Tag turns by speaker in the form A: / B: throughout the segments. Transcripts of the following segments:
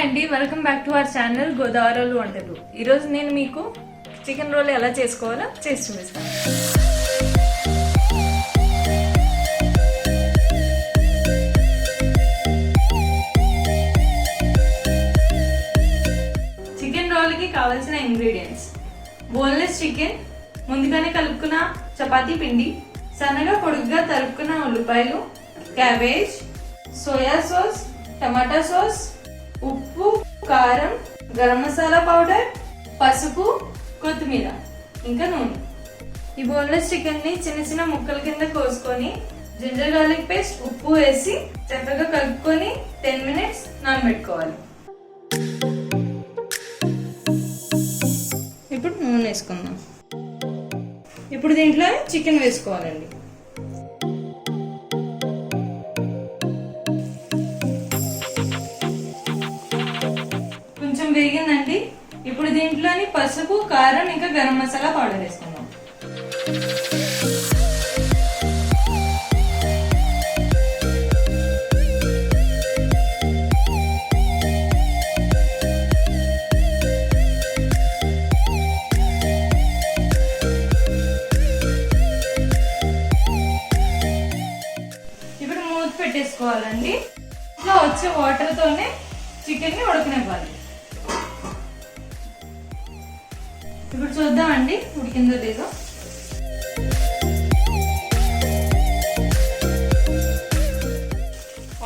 A: అండి welcome back to our channel గోదావరిలు వంటలు ఈరోజు నేను మీకు చికెన్ రోల్ ఎలా చేసుకోవాలో చేసి చూపిస్తాను. చికెన్ రోల్కి కావాల్సిన ఇంగ్రీడియంట్స్ బోన్లెస్ చికెన్ ముందుగానే కలుపుకున్న చపాతీ పిండి సన్నగా పొడుగ్గా తరుపుకున్న ఉల్లిపాయలు cabbage soya sauce tomato sauce ఉప్పు కారం గరం మసాలా పౌడర్ పసుపు కొత్తిమీర ఇంకా నూనె. ఈ బోన్లెస్ చికెన్ని చిన్న చిన్న ముక్కల కింద కోసుకొని జింజర్ గార్లిక్ పేస్ట్ ఉప్పు వేసి చక్కగా కలుపుకొని టెన్ మినిట్స్ నానబెట్టుకోవాలి. ఇప్పుడు నూనె వేసుకుందాం. ఇప్పుడు దీంట్లో చికెన్ వేసుకోవాలండి. కొంచెం వేగిందండి. ఇప్పుడు దీంట్లోని పసుపు కారం ఇంకా గరం మసాలా పౌడర్ వేసుకుందాం. ఇప్పుడు మూత పెట్టేసుకోవాలండి. ఇట్లా వచ్చే వాటర్ తోనే చికెన్ని ఉడకనివ్వాలి. ఇప్పుడు చూద్దామండి ఉడికిందో లేదో.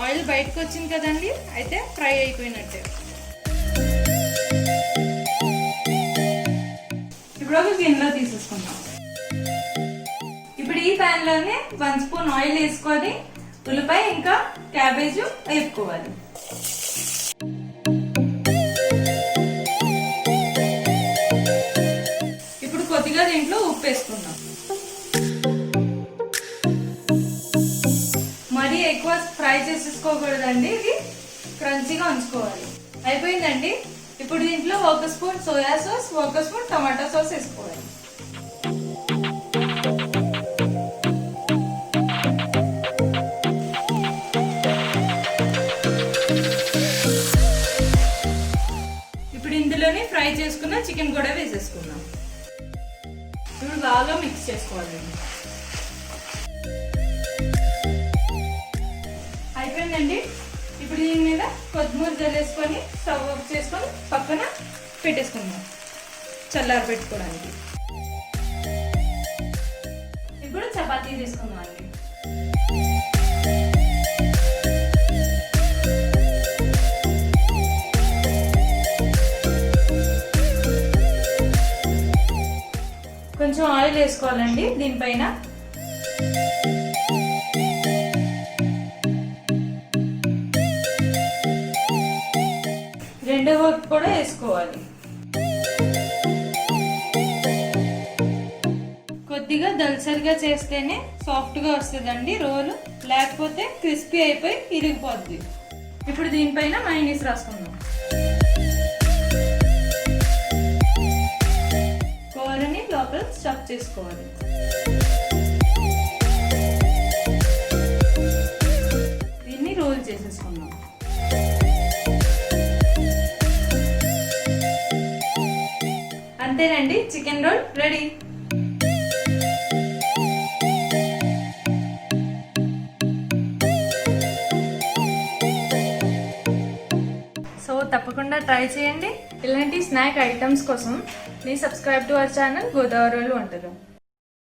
A: ఆయిల్ బయటకు వచ్చింది కదండి అయితే ఫ్రై అయిపోయినట్టే. ఇప్పుడు ఒక గిన్నెలో తీసేసుకుందాం. ఇప్పుడు ఈ ప్యాన్లోనే వన్ స్పూన్ ఆయిల్ వేసుకొని ఉల్లిపాయ ఇంకా క్యాబేజ్ వేపుకోవాలి. ఎక్కువ ఫ్రై చేసేసుకోకూడదండి ఇది క్రంచీగా ఉంచుకోవాలి. అయిపోయిందండి. ఇప్పుడు దీంట్లో ఒక స్పూన్ సోయా సాస్ ఒక స్పూన్ టమాటా సాస్ వేసుకోవాలి. ఇప్పుడు ఇందులోనే ఫ్రై చేసుకున్న చికెన్ కూడా వేసేసుకుందాం. ఇప్పుడు బాగా మిక్స్ చేసుకోవాలండి. కొత్తిమీర జల్లేసుకొని స్టవ్ ఆఫ్ చేసుకొని పక్కన పెట్టేసుకుందాం. చల్లారి పెట్టుకోవడానికి. ఇప్పుడు చపాతీ తీసుకుందాం అండి. కొంచెం ఆయిల్ వేసుకోవాలండి దీనిపైన. రెండో కూడా వేసుకోవాలి. కొద్దిగా దల్సరిగా చేస్తేనే సాఫ్ట్గా వస్తుందండి రోలు లేకపోతే క్రిస్పీ అయిపోయి ఇరిగిపోద్ది. ఇప్పుడు దీనిపైన మైనీస్ రాసుకుందాం. కూరని లోపల స్టఫ్ చేసుకోవాలి. దీన్ని రోల్ చేసేసుకుందాం. అంతేనండి చికెన్ రోల్ రెడీ. సో తప్పకుండా ట్రై చేయండి. ఇలాంటి స్నాక్ ఐటమ్స్ కోసం please subscribe to our channel గోదావరిలో ఉంటారు